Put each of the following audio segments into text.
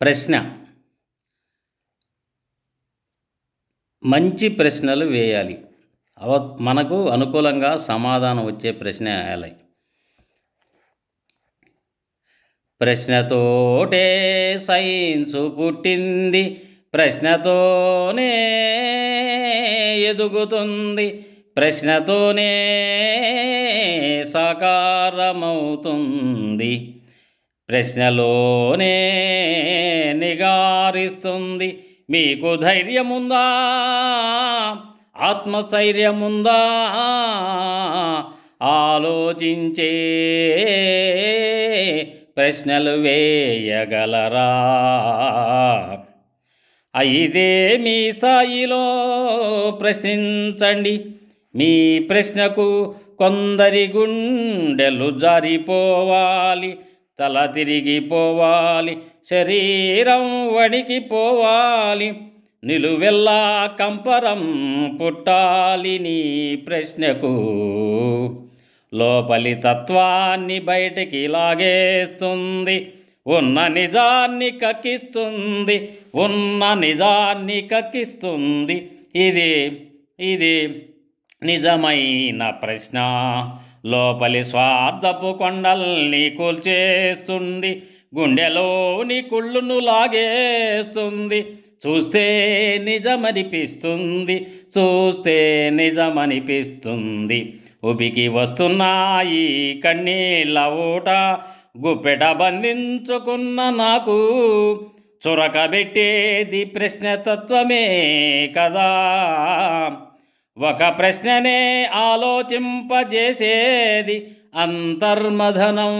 ప్రశ్న. మంచి ప్రశ్నలు వేయాలి. అవ మనకు అనుకూలంగా సమాధానం వచ్చే ప్రశ్న వేయాలి. ప్రశ్నతోటే సైన్సు పుట్టింది ప్రశ్నతోనే ఎదుగుతుంది ప్రశ్నతోనే సాకారమవుతుంది. ప్రశ్నలోనే నిగారిస్తుంది. మీకు ధైర్యముందా? ఆత్మస్థైర్యముందా? ఆలోచించే ప్రశ్నలు వేయగలరా? అయితే మీ స్థాయిలో ప్రశ్నించండి. మీ ప్రశ్నకు కొందరి గుండెలు జారిపోవాలి. తల తిరిగిపోవాలి శరీరం వణికిపోవాలి నిలువెల్లా కంపరం పుట్టాలి నీ ప్రశ్నకు. లోపలి తత్వాన్ని బయటికి లాగేస్తుంది ఉన్న నిజాన్ని కక్కిస్తుంది ఉన్న నిజాన్ని కక్కిస్తుంది. ఇది ఇది నిజమైన ప్రశ్న. లోపలి స్వార్థపు కొండల్ని కూల్చేస్తుంది గుండెలోని కుళ్ళును లాగేస్తుంది. చూస్తే నిజమనిపిస్తుంది చూస్తే నిజమనిపిస్తుంది. ఉబికి వస్తున్నాయి కన్నీళ్ళ ఊట గుప్పెట బంధించుకున్న నాకు చురకబెట్టేది ప్రశ్నతత్వమే కదా. ఒక ప్రశ్ననే ఆలోచింపజేసేది అంతర్మథనం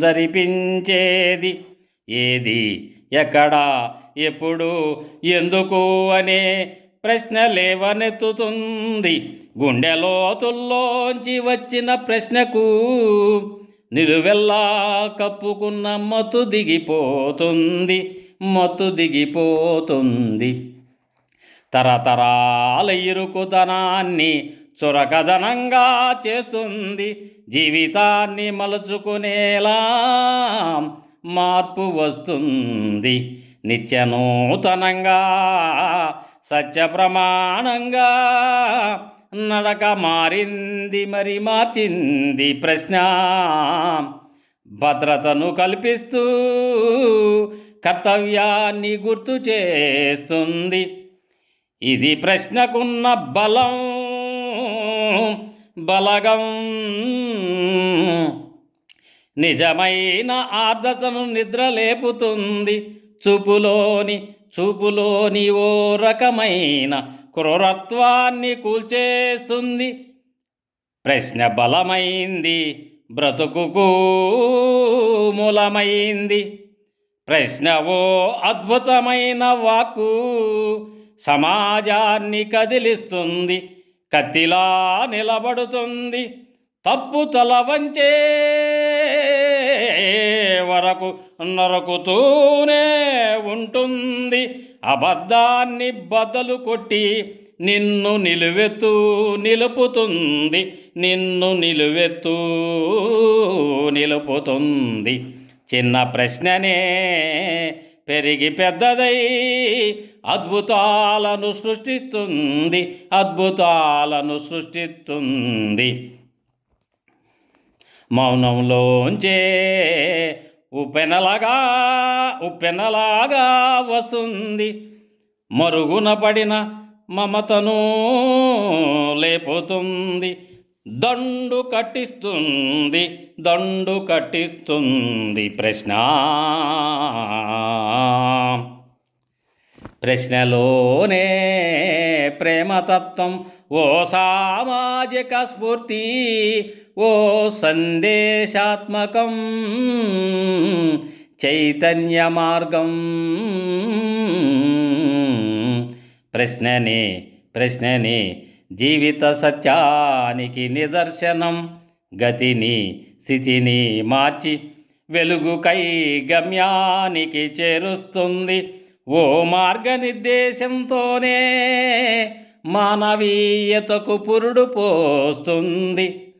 జరిపించేది. ఏది? ఎక్కడ? ఎప్పుడు? ఎందుకు? అనే ప్రశ్న లేవనెత్తుతుంది. గుండెలోతుల్లోంచి వచ్చిన ప్రశ్నకు నిలువెల్లా కప్పుకున్న మత్తు దిగిపోతుంది. మత్తు దిగిపోతుంది. తరతరాల ఇరుకుదనాన్ని చురకదనంగా చేస్తుంది. జీవితాన్ని మలుచుకునేలా మార్పు వస్తుంది. నిత్యనూతనంగా సత్య ప్రమాణంగా నడక మారింది మరి మార్చింది ప్రశ్న. భద్రతను కల్పిస్తూ కర్తవ్యాన్ని గుర్తు చేస్తుంది. ఇది ప్రశ్నకున్న బలం బలగం. నిజమైన ఆర్ద్రతను నిద్రలేపుతుంది చూపులోని చూపులోని ఓ రకమైన క్రూరత్వాన్ని కూల్చేస్తుంది. ప్రశ్న బలమైంది బ్రతుకుకు మూలమైంది. ప్రశ్న ఓ అద్భుతమైన వాకు సమాజాన్ని కదిలిస్తుంది కత్తిలా నిలబడుతుంది తప్పు తల వంచే వరకు నరకుతూనే ఉంటుంది. అబద్ధాన్ని బదులు కొట్టి నిన్ను నిలువెత్తు నిలుపుతుంది నిన్ను నిలువెత్తు నిలుపుతుంది. చిన్న ప్రశ్ననే పెరిగి పెద్దదై అద్భుతాలను సృష్టిస్తుంది అద్భుతాలను సృష్టిస్తుంది. మౌనంలోంచే ఉప్పెనలాగా ఉప్పెనలాగా వస్తుంది. మరుగున పడిన మమతను లేపుతుంది. దండు కట్టిస్తుంది దండు కట్టిస్తుంది ప్రశ్న. ప్రశ్నలోనే ప్రేమతత్వం ఓ సామాజిక స్ఫూర్తి ఓ సందేశాత్మకం చైతన్య మార్గం. ప్రశ్నని ప్రశ్నని జీవిత సత్యానికి నిదర్శనం గతిని స్థితిని మార్చి వెలుగుకై గమ్యానికి చేరుస్తుంది. ఓ మార్గనిర్దేశంతోనే మానవీయతకు పురుడు పోస్తుంది.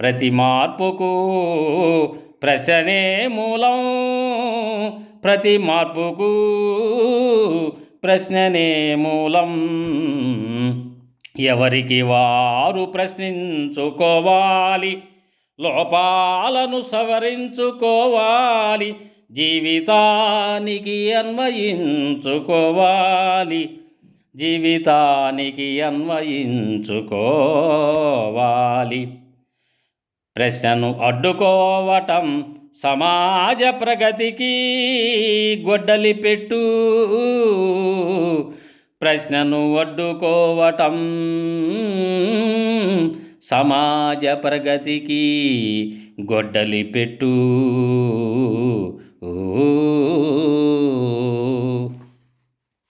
ప్రతి మార్పుకు ప్రశ్నే మూలం. ప్రతి మార్పుకు ప్రశ్ననే మూలం. ఎవరికి వారు ప్రశ్నించుకోవాలి? లోపాలను సవరించుకోవాలి. జీవితానికి అన్వయించుకోవాలి. జీవితానికి అన్వయించుకోవాలి. ప్రశ్నను అడ్డుకోవటం సమాజ ప్రగతికి గొడ్డలి పెట్టు. ప్రశ్నను అడ్డుకోవటం సమాజ ప్రగతికి గొడ్డలి పెట్టు. ఓ